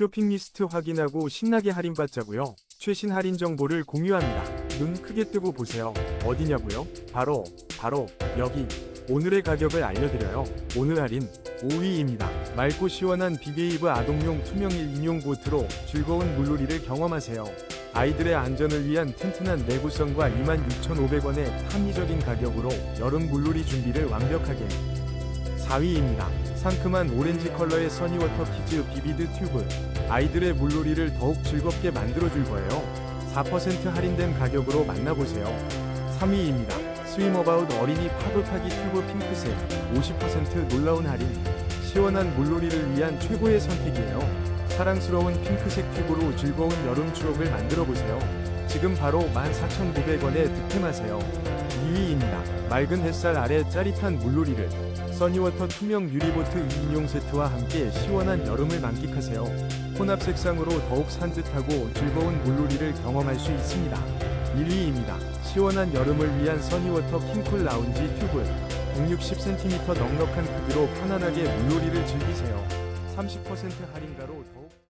쇼핑 리스트 확인하고 신나게 할인받자고요. 최신 할인 정보를 공유합니다. 눈 크게 뜨고 보세요. 어디냐고요? 바로 바로 여기. 오늘의 가격을 알려드려요. 오늘 할인 5위입니다. 맑고 시원한 비게이브 아동용 투명 1인용 보트로 즐거운 물놀이를 경험하세요. 아이들의 안전을 위한 튼튼한 내구성과 26,500원의 합리적인 가격으로 여름 물놀이 준비를 완벽하게 4위입니다. 상큼한 오렌지 컬러의 써니워터 키즈 비비드 튜브. 아이들의 물놀이를 더욱 즐겁게 만들어줄 거예요. 4% 할인된 가격으로 만나보세요. 3위입니다. 스위머바웃 어린이 파도 타기 튜브 핑크색 50% 놀라운 할인. 시원한 물놀이를 위한 최고의 선택이에요. 사랑스러운 핑크색 튜브로 즐거운 여름 추억을 만들어 보세요. 지금 바로 14,900원에 득템하세요. 2위입니다. 맑은 햇살 아래 짜릿한 물놀이를 써니워터 투명 유리보트 2인용 세트와 함께 시원한 여름을 만끽하세요. 혼합 색상으로 더욱 산뜻하고 즐거운 물놀이를 경험할 수 있습니다. 1위입니다. 시원한 여름을 위한 써니워터 킹쿨 라운지 튜브 160cm 넉넉한 크기로 편안하게 물놀이를 즐기세요. 30% 할인가로 더